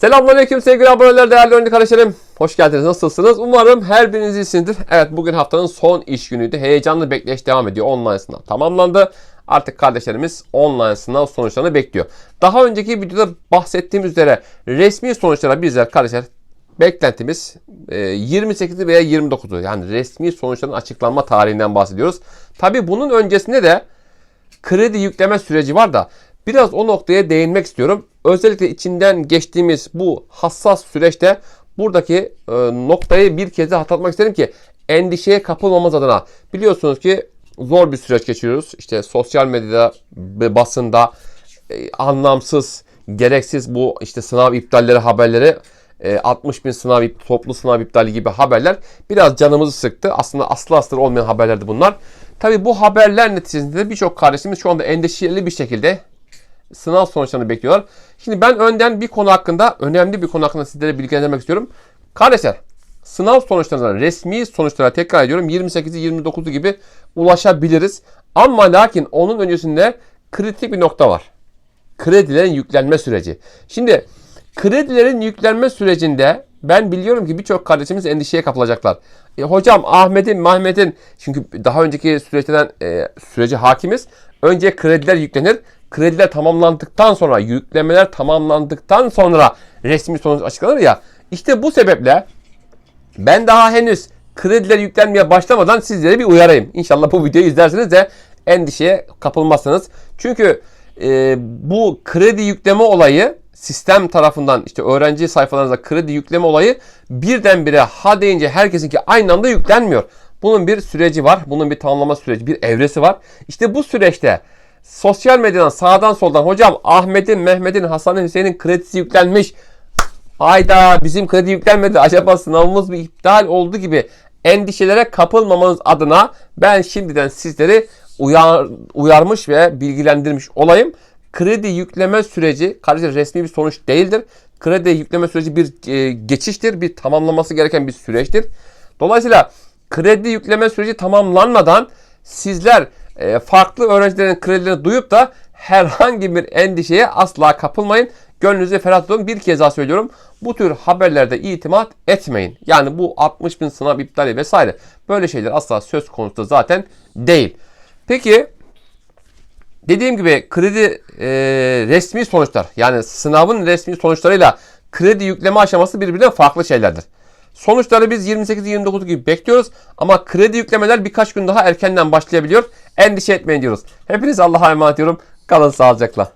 Selamünaleyküm sevgili aboneler, değerli öğrenci kardeşlerim. Hoş geldiniz. Nasılsınız? Umarım her biriniz iyisindir. Evet bugün haftanın son iş günüydü. Heyecanlı bekleyiş devam ediyor. Online sınav tamamlandı. Artık kardeşlerimiz online sınav sonuçlarını bekliyor. Daha önceki videoda bahsettiğim üzere resmi sonuçlara bizler kardeşler beklentimiz e, 28'i veya 29'u yani resmi sonuçların açıklanma tarihinden bahsediyoruz. Tabi bunun öncesinde de kredi yükleme süreci var da biraz o noktaya değinmek istiyorum. Özellikle içinden geçtiğimiz bu hassas süreçte buradaki e, noktayı bir kez daha hatırlatmak isterim ki endişeye kapılmamız adına. Biliyorsunuz ki zor bir süreç geçiriyoruz. İşte sosyal medyada ve basında e, anlamsız, gereksiz bu işte sınav iptalleri haberleri e, 60 bin sınav, toplu sınav iptali gibi haberler biraz canımızı sıktı. Aslında aslı astarı olmayan haberlerdi bunlar. Tabi bu haberler neticesinde de birçok kardeşimiz şu anda endişeli bir şekilde sınav sonuçlarını bekliyorlar. Şimdi ben önden bir konu hakkında, önemli bir konu hakkında sizlere bilgilendirmek istiyorum. Kardeşler, sınav sonuçlarına, resmi sonuçlara tekrar ediyorum 28'i 29'u gibi ulaşabiliriz. Ama lakin onun öncesinde kritik bir nokta var. Kredilerin yüklenme süreci. Şimdi kredilerin yüklenme sürecinde ben biliyorum ki birçok kardeşimiz endişeye kapılacaklar. E, hocam Ahmet'in, Mehmet'in çünkü daha önceki süreçten e, süreci hakimiz. Önce krediler yüklenir. Krediler tamamlandıktan sonra, yüklemeler tamamlandıktan sonra resmi sonuç açıklanır ya. İşte bu sebeple ben daha henüz krediler yüklenmeye başlamadan sizlere bir uyarayım. İnşallah bu videoyu izlersiniz de endişeye kapılmazsınız. Çünkü e, bu kredi yükleme olayı sistem tarafından işte öğrenci sayfalarınızda kredi yükleme olayı birdenbire ha deyince herkesinki aynı anda yüklenmiyor. Bunun bir süreci var. Bunun bir tamamlama süreci, bir evresi var. İşte bu süreçte sosyal medyadan sağdan soldan hocam Ahmet'in, Mehmet'in, Hasan'ın, Hüseyin'in kredisi yüklenmiş. Hayda bizim kredi yüklenmedi. Acaba sınavımız mı iptal oldu gibi endişelere kapılmamanız adına ben şimdiden sizleri uyar, uyarmış ve bilgilendirmiş olayım. Kredi yükleme süreci kardeşler resmi bir sonuç değildir. Kredi yükleme süreci bir e, geçiştir, bir tamamlaması gereken bir süreçtir. Dolayısıyla kredi yükleme süreci tamamlanmadan sizler farklı öğrencilerin kredilerini duyup da herhangi bir endişeye asla kapılmayın. Gönlünüzü ferah tutun. Bir kez daha söylüyorum. Bu tür haberlerde itimat etmeyin. Yani bu 60 bin sınav iptali vesaire böyle şeyler asla söz konusu zaten değil. Peki dediğim gibi kredi e, resmi sonuçlar yani sınavın resmi sonuçlarıyla kredi yükleme aşaması birbirinden farklı şeylerdir. Sonuçları biz 28-29 gibi bekliyoruz ama kredi yüklemeler birkaç gün daha erkenden başlayabiliyor. Endişe etmeyin diyoruz. Hepiniz Allah'a emanet ediyorum. Kalın sağlıcakla.